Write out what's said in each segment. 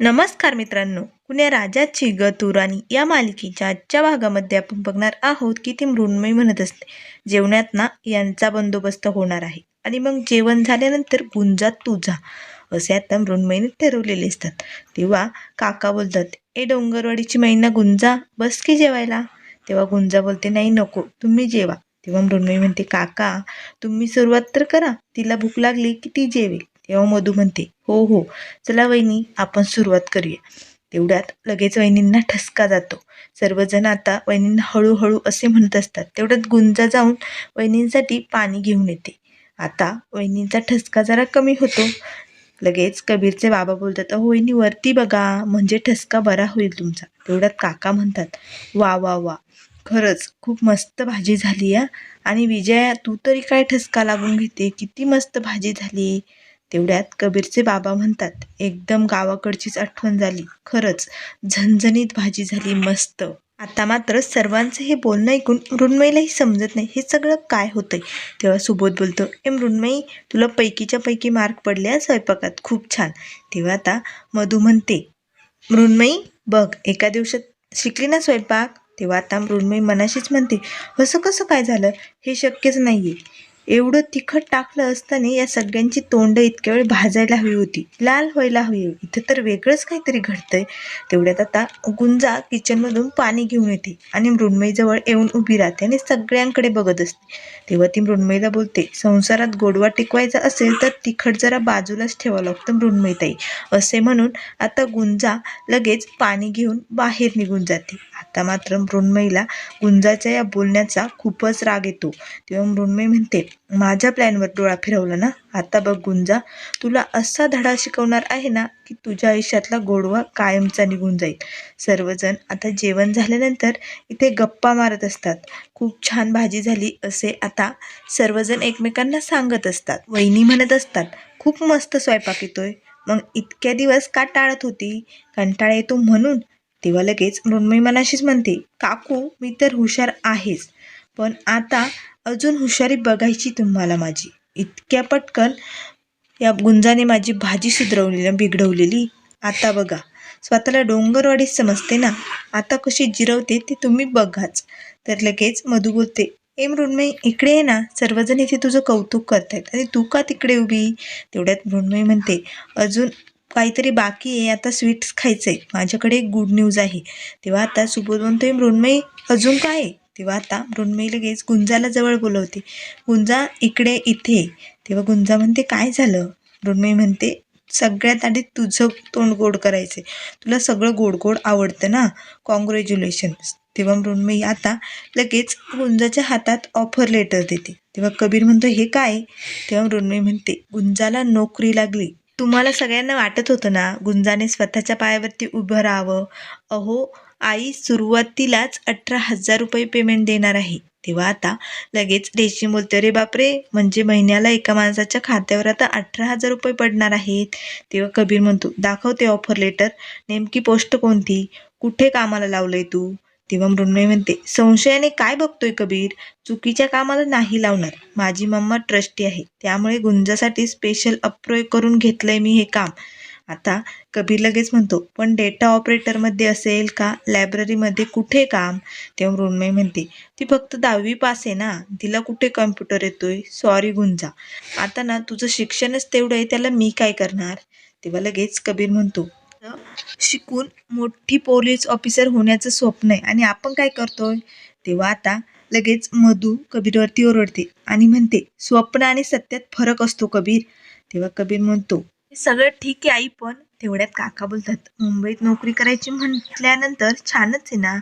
नमस्कार मित्रांनो. कुण्या राजाची गतुराणी या मालिकेच्या आजच्या भागामध्ये आपण बघणार आहोत की ती मृण्मयी म्हणत असते. जेवणात ना यांचा बंदोबस्त होणार आहे. आणि मग जेवण झाल्यानंतर गुंजा तुझा असे आता मृण्मयीने ठरवलेले असतात. तेव्हा काका बोलतात ए डोंगरवाडीची मैना गुंजा बस की जेवायला? तेव्हा गुंजा बोलते नाही नको तुम्ही जेवा. तेव्हा मृण्मयी म्हणते काका तुम्ही सुरुवात तर करा तिला भूक लागली की ती जेवेल. तेव्हा मधू म्हणते हो हो चला वहिनी आपण सुरुवात करूया. तेवढ्यात लगेच वहिनींना ठसका जातो. सर्वजण आता वहिनींना हळूहळू असे म्हणत असतात. तेवढ्यात गुंजा जाऊन वहिनींसाठी पाणी घेऊन येते. आता वहिनींचा ठसका जरा कमी होतो. लगेच कबीरचे बाबा बोलतात अहो वहिनी वरती बघा म्हणजे ठसका बरा होईल तुमचा. तेवढ्यात काका म्हणतात वा वा वा खरंच खूप मस्त भाजी झाली या आणि विजया तू तरी काय ठसका लागून घेते? किती मस्त भाजी झाली. तेवढ्यात कबीरचे बाबा म्हणतात एकदम गावाकडचीच आठवण झाली. खरंच झणझणीत भाजी झाली मस्त. आता मात्र सर्वांचं हे बोलणं ऐकून मृण्मयीलाही समजत नाही हे सगळं काय होतंय? तेव्हा सुबोध बोलतो ए मृण्मयी तुला पैकीच्या पैकी मार्क पडले स्वयंपाकात? खूप छान. तेव्हा आता मधू म्हणते मृण्मयी बघ एका दिवसात शिकली ना स्वयंपाक? तेव्हा आता मृण्मयी मनाशीच म्हणते असं कसं काय झालं? हे शक्यच नाही आहे एवढं तिखट टाकलं असताना या सगळ्यांची तोंड इतक्या वेळ भाजायला हवी होती. लाल व्हायला हवी. इथं तर वेगळंच काहीतरी घडतंय. तेवढ्यात आता गुंजा किचनमधून पाणी घेऊन येते आणि मृण्मयीजवळ येऊन उभी राहते आणि सगळ्यांकडे बघत असते. तेव्हा ती मृण्मयीला बोलते संसारात गोडवा टिकवायचा असेल तर तिखट जरा बाजूलाच ठेवावं लागतं मृण्मयीताई. असे म्हणून आता गुंजा लगेच पाणी घेऊन बाहेर निघून जाते. आता मात्र मृण्मयीला गुंजाच्या या बोलण्याचा खूपच राग येतो. तेव्हा मृण्मयी म्हणते माझ्या प्लॅनवर डोळा फिरवला ना? आता बघ गुंजा तुला असा धडा शिकवणार आहे ना की तुझ्या आयुष्यातला गोडवा कायमचा निघून जाईल. सर्वजण आता जेवण झाल्यानंतर इथे गप्पा मारत असतात. खूप छान भाजी झाली असे आता सर्वजण एकमेकांना सांगत असतात. वहिनी म्हणत असतात खूप मस्त स्वयंपाक येतोय. मग इतक्या दिवस का टाळत होती? कंटाळा येतो म्हणून? तेव्हा लगेच मृण्मयी मनाशीच म्हणते काकू मी तर हुशार आहेच. पण आता अजून हुशारी बघायची तुम्हाला माझी. इतक्या पटकन या गुंजाने माझी भाजी सुधरवलेली बिघडवलेली. आता बघा स्वतःला डोंगरवाडी समजते ना? आता कशी जिरवते ते तुम्ही बघाच. तर लगेच मधू बोलते ए मृण्मयी इकडे ये ना. सर्वजण इथे तुझं कौतुक करतायत आणि तू का तिकडे उभी? तेवढ्यात मृण्मयी म्हणते अजून काहीतरी बाकी आहे. आता स्वीट्स खायचं आहे माझ्याकडे एक गुड न्यूज आहे. तेव्हा आता सुबोध म्हणतोय मृण्मयी अजून काय आहे? तेव्हा आता मृण्मयी लगेच गुंजाला जवळ बोलवते. गुंजा इकडे इथे. तेव्हा गुंजा म्हणते काय झालं? मृण्मयी म्हणते सगळ्यात आधी तुझं तोंड गोड करायचे तुला सगळं गोड गोड आवडतं ना? कॉंग्रॅच्युलेशन तेव्हा मृण्मयी आता लगेच गुंजाच्या हातात ऑफर लेटर देते. तेव्हा कबीर म्हणतो हे काय? तेव्हा मृण्मयी म्हणते गुंजाला नोकरी लागली. तुम्हाला सगळ्यांना वाटत होतं ना गुंजाने स्वतःच्या पायावरती उभं राहावं? अहो आई सुरुवातीलाच अठरा हजार रुपये पेमेंट देणार आहे. तेव्हा आता लगेच रेशीम बोलते अरे बापरे! म्हणजे महिन्याला एका माणसाच्या खात्यावर आता अठरा हजार रुपये पडणार आहेत. तेव्हा कबीर म्हणतो दाखवते ऑफर लेटर नेमकी पोस्ट कोणती? कुठे कामाला लावलंय तू? तेव्हा मृण्मयी म्हणते संशयाने काय बघतोय कबीर? चुकीच्या कामाला नाही लावणार. माझी मम्मा ट्रस्टी आहे. त्यामुळे गुंजासाठी स्पेशल अप्रोय करून घेतलंय मी हे काम. आता कबीर लगेच म्हणतो पण डेटा ऑपरेटरमध्ये असेल का? लायब्ररीमध्ये कुठे काम? तेव्हा मृण्मयी म्हणते ती फक्त दहावी पास आहे ना? तिला कुठे कम्प्युटर येतोय? सॉरी गुंजा. आता ना तुझं शिक्षणच तेवढं आहे त्याला मी काय करणार? तेव्हा लगेच कबीर म्हणतो शिकून मोठी पोलीस ऑफिसर होण्याचं स्वप्न आहे. आणि आपण काय करतोय? तेव्हा आता लगेच मधू कबीरवरती ओरडते आणि म्हणते स्वप्न आणि सत्यात फरक असतो कबीर. तेव्हा कबीर म्हणतो सगळं ठीक आहे आई पण तेवढ्यात काका बोलतात मुंबईत नोकरी करायची म्हटल्यानंतर छानच आहे ना?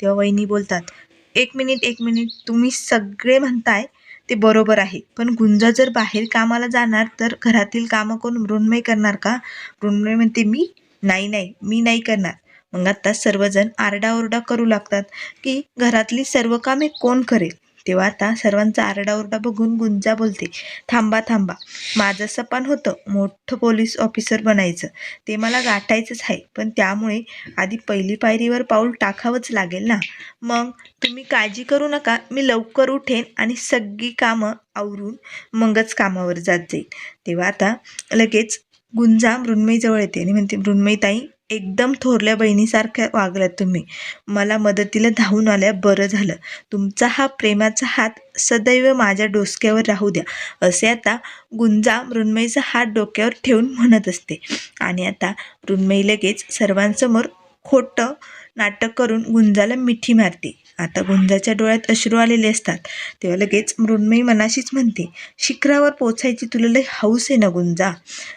तेव्हा वहिनी बोलतात एक मिनिट एक मिनिट तुम्ही सगळे म्हणताय ते बरोबर आहे पण गुंजा जर बाहेर कामाला जाणार तर घरातील कामं कोण मृण्मय करणार का? मृण्मय म्हणते मी? नाही नाही मी नाही करणार. मग आता सर्वजण आरडाओरडा करू लागतात की घरातली सर्व कामे कोण करेल? तेव्हा आता सर्वांचा आरडाओरडा बघून गुंजा बोलते थांबा थांबा. माझं सपान होतं. मोठं पोलीस ऑफिसर बनायचं. ते मला गाठायचंच आहे. पण त्यामुळे आधी पहिली पायरीवर पाऊल टाकावंच लागेल ना? मग तुम्ही काळजी करू नका. मी लवकर उठेन आणि सगळी कामं आवरून मगच कामावर जात जाईल तेव्हा आता लगेच गुंजा मृण्मयीजवळ येते आणि म्हणते मृण्मयी ताई एकदम थोरल्या बहिणीसारख्या वागल्यात तुम्ही. मला मदतीला धावून आल्या बरं झालं. तुमचा हा प्रेमाचा हात सदैव माझ्या डोसक्यावर राहू द्या असे आता गुंजा मृण्मयीचा हात डोक्यावर ठेवून म्हणत असते. आणि आता मृण्मयी लगेच सर्वांसमोर खोटं नाटक करून गुंजाला मिठी मारते. आता गुंजाच्या डोळ्यात अश्रू आलेले असतात. तेव्हा लगेच मृण्मयी मनाशीच म्हणते शिखरावर पोचायची तुला लई हौस आहे ना गुंजा.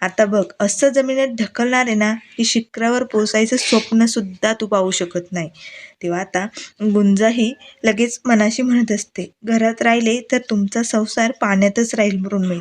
आता बघ असं जमिनीत ढकलणार आहे ना की शिखरावर पोचायचं स्वप्नसुद्धा तू पाहू शकत नाही. तेव्हा आता गुंजाही लगेच मनाशी म्हणत असते घरात राहिले तर तुमचा संसार पाण्यातच राहील मृण्मयी.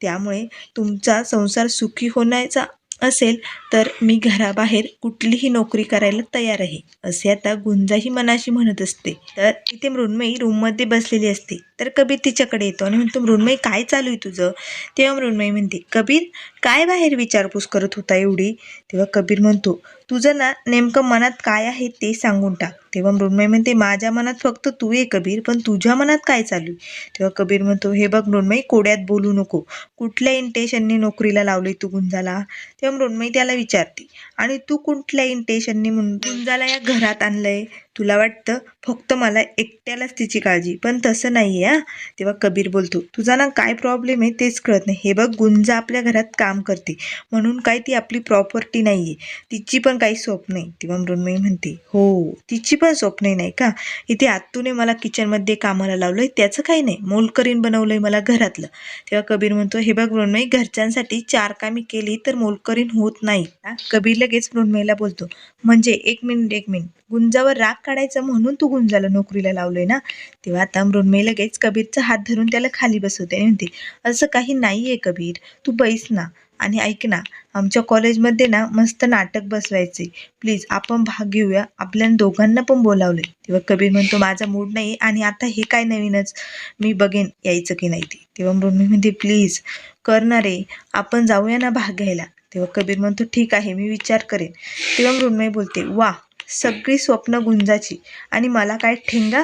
त्यामुळे तुमचा संसार सुखी होण्याचा असेल तर मी घराबाहेर कुठलीही नोकरी करायला तयार आहे. असे आता गुंजाही मनाशी म्हणत असते. तर इथे मृण्मयी रूममध्ये बसलेली असते. तर कबीर तिच्याकडे येतो आणि म्हणतो मृण्मयी काय चालू आहे तुझं? तेव्हा मृण्मयी म्हणते कबीर काय बाहेर विचारपूस करत होता एवढी? तेव्हा कबीर म्हणतो तुझं ना नेमकं मनात काय आहे ते सांगून टाक. तेव्हा मृण्मयी म्हणते माझ्या मनात फक्त तू आहे कबीर पण तुझ्या मनात काय चालू आहे? तेव्हा कबीर म्हणतो हे बघ मृण्मयी कोड्यात बोलू नको. कुठल्या इंटेशनने नोकरीला लावली तू गुंजाला. तेव्हा मृण्मयी त्याला विचारते आणि तू कुठल्या इंटेशनने म्हणून गुंजाला या घरात आणलंय? तुला वाटतं फक्त मला एकट्यालाच तिची काळजी पण तसं नाही आहे तेव्हा कबीर बोलतो तुझा ना काय प्रॉब्लेम आहे तेच कळत नाही. हे बघ गुंजा आपल्या घरात काम करते. म्हणून काय ती आपली प्रॉपर्टी नाही आहे तिची पण काही स्वप्न आहे तेव्हा मृण्मयी म्हणते हो तिची पण स्वप्न नाही का? इथे आत्तूने मला किचनमध्ये कामाला लावलं आहे त्याचं काही नाही. मोलकरीन बनवलं आहे मला घरातलं. तेव्हा कबीर म्हणतो हे बघ मृण्मयी घरच्यांसाठी चार कामी केली तर मोलकरीन होत नाही. कबीर लगेच मृण्मयीला बोलतो म्हणजे एक मिनिट एक मिनिट. गुंजावर राग काढायचं म्हणून तू गुंजाला नोकरीला लावलंय ना? तेव्हा आता मृण्मयी लगेच कबीरचा हात धरून त्याला खाली बसवते आणि म्हणते असं काही नाही आहे कबीर तू बैस ना आणि ऐक ना आमच्या कॉलेजमध्ये ना मस्त नाटक बसवायचे. प्लीज आपण भाग घेऊया. आपल्या दोघांना पण बोलावले तेव्हा कबीर म्हणतो माझा मूड नाही आणि आता हे काय नवीनच? मी बघेन यायचं की नाही ते. तेव्हा मृण्मयी म्हणते प्लीज करणार रे आपण जाऊया ना भाग घ्यायला. तेव्हा कबीर म्हणतो ठीक आहे मी विचार करेन. तेव्हा मृण्मयी बोलते वा सगळी स्वप्न गुंजाची. आणि मला काय ठेंगा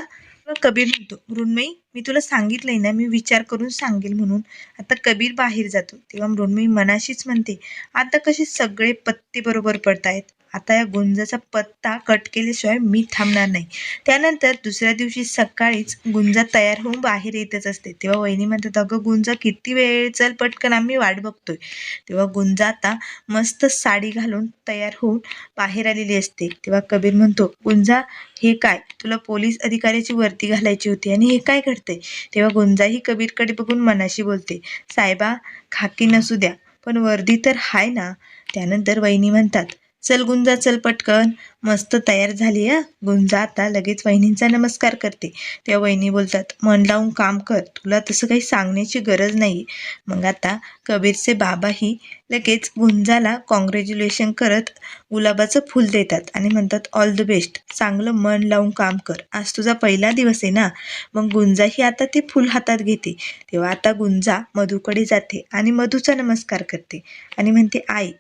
कबीर म्हणतो मृण्मयी मी तुला सांगितलंय ना मी विचार करून सांगेल म्हणून. आता कबीर बाहेर जातो तेव्हा मृण्मयी मनाशीच म्हणते आता कसे सगळे पत्ते बरोबर पडतायत. आता या गुंजाचा पत्ता कट केल्याशिवाय मी थांबणार नाही. त्यानंतर दुसऱ्या दिवशी सकाळीच गुंजा तयार होऊन बाहेर येतच असते. तेव्हा वहिनी म्हणतात अगं गुंजा किती वेळ चल पटकन आम्ही वाट बघतोय. तेव्हा गुंजा आता मस्त साडी घालून तयार होऊन बाहेर आलेली असते. तेव्हा कबीर म्हणतो गुंजा हे काय? तुला पोलीस अधिकाऱ्याची वर्दी घालायची होती आणि हे काय करते. तेव्हा गुंजाही कबीरकडे बघून मनाशी बोलते साहेबा खाकी नसू द्या पण वर्दी तर हाय ना. त्यानंतर वहिनी म्हणतात चल गुंजा चल पटकन. मस्त तयार झाली हा? गुंजा आता लगेच वहिनींचा नमस्कार करते. तेव्हा वहिनी बोलतात मन लावून काम कर. तुला तसं काही सांगण्याची गरज नाही. मग आता कबीरचे बाबाही लगेच गुंजाला कॉंग्रॅच्युलेशन करत गुलाबाचं फूल देतात आणि म्हणतात ऑल द बेस्ट चांगलं मन लावून काम कर. आज तुझा पहिला दिवस आहे ना? मग गुंजाही आता ते फूल हातात घेते. तेव्हा आता गुंजा मधूकडे जाते आणि मधूचा नमस्कार करते आणि म्हणते आई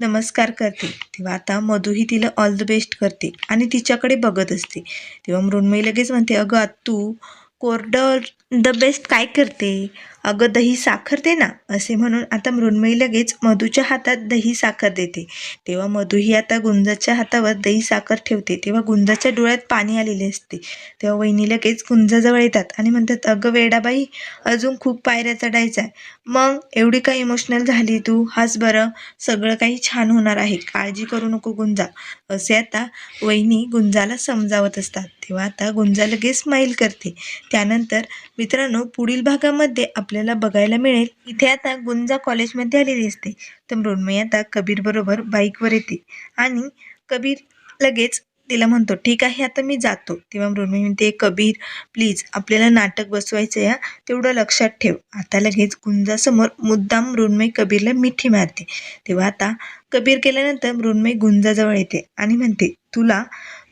नमस्कार करते. तेव्हा आता मधूही तिला ऑल द बेस्ट करते आणि तिच्याकडे बघत असते. तेव्हा मृण्मयी लगेच म्हणते अगं आत्तू कोरडं द बेस्ट काय करते? अगं दही साखर दे ना असे म्हणून आता मृण्मयी लगेच मधूच्या हातात दही साखर देते. तेव्हा मधूही आता गुंजाच्या हातावर दही साखर ठेवते. तेव्हा गुंजाच्या डोळ्यात पाणी आलेले असते. तेव्हा वहिनी लगेच गुंजाजवळ येतात आणि म्हणतात अगं वेडाबाई अजून खूप पायऱ्या चढायचा आहे मग एवढी काय इमोशनल झाली तू? हाच बरं. सगळं काही छान होणार आहे. काळजी करू नको गुंजा. असे आता वहिनी गुंजाला समजावत असतात. तेव्हा आता गुंजा लगेच स्माईल करते. त्यानंतर मित्रांनो पुढील भागामध्ये आपल्याला बघायला मिळेल. इथे आता गुंजा कॉलेजमध्ये आलेली असते. तर मृण्मयी आता कबीर बरोबर बाईकवर येते. आणि कबीर लगेच तिला म्हणतो ठीक आहे आता मी जातो. तेव्हा मृण्मयी म्हणते कबीर प्लीज आपल्याला नाटक बसवायचं या तेवढं लक्षात ठेव. आता लगेच गुंजासमोर मुद्दाम मृण्मयी कबीरला मिठी मारते. तेव्हा आता कबीर केल्यानंतर मृण्मयी गुंजाजवळ येते आणि म्हणते तुला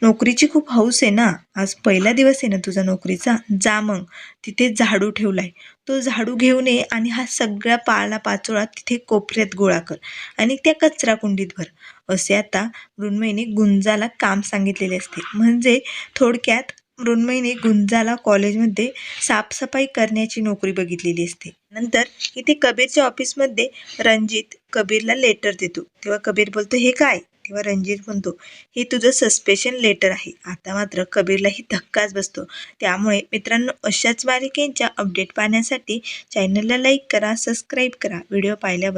नोकरीची खूप हौस आहे ना. आज पहिला दिवस आहे ना तुझा नोकरीचा. जा मग. तिथे झाडू ठेवलाय. तो झाडू घेऊन ये आणि हा सगळा पाला पाचोळा तिथे कोपऱ्यात गोळा कर आणि त्या कचरा कुंडीत भर. असे आता मृण्मयीने गुंजाला काम सांगितलेले असते. म्हणजे थोडक्यात मृण्मयीने गुंजाला कॉलेजमध्ये साफसफाई करण्याची नोकरी बघितलेली असते. नंतर इथे कबीरच्या ऑफिसमध्ये रणजित कबीरला लेटर देतो. तेव्हा कबीर बोलतो हे काय? किंवा रणजित म्हणतो हे तुझं सस्पेशन लेटर आहे. आता मात्र कबीरलाही धक्काच बसतो. त्यामुळे मित्रांनो अशाच मालिकेच्या अपडेट पाहण्यासाठी चॅनलला लाईक करा सबस्क्राईब करा. व्हिडिओ पाहिल्याबद्दल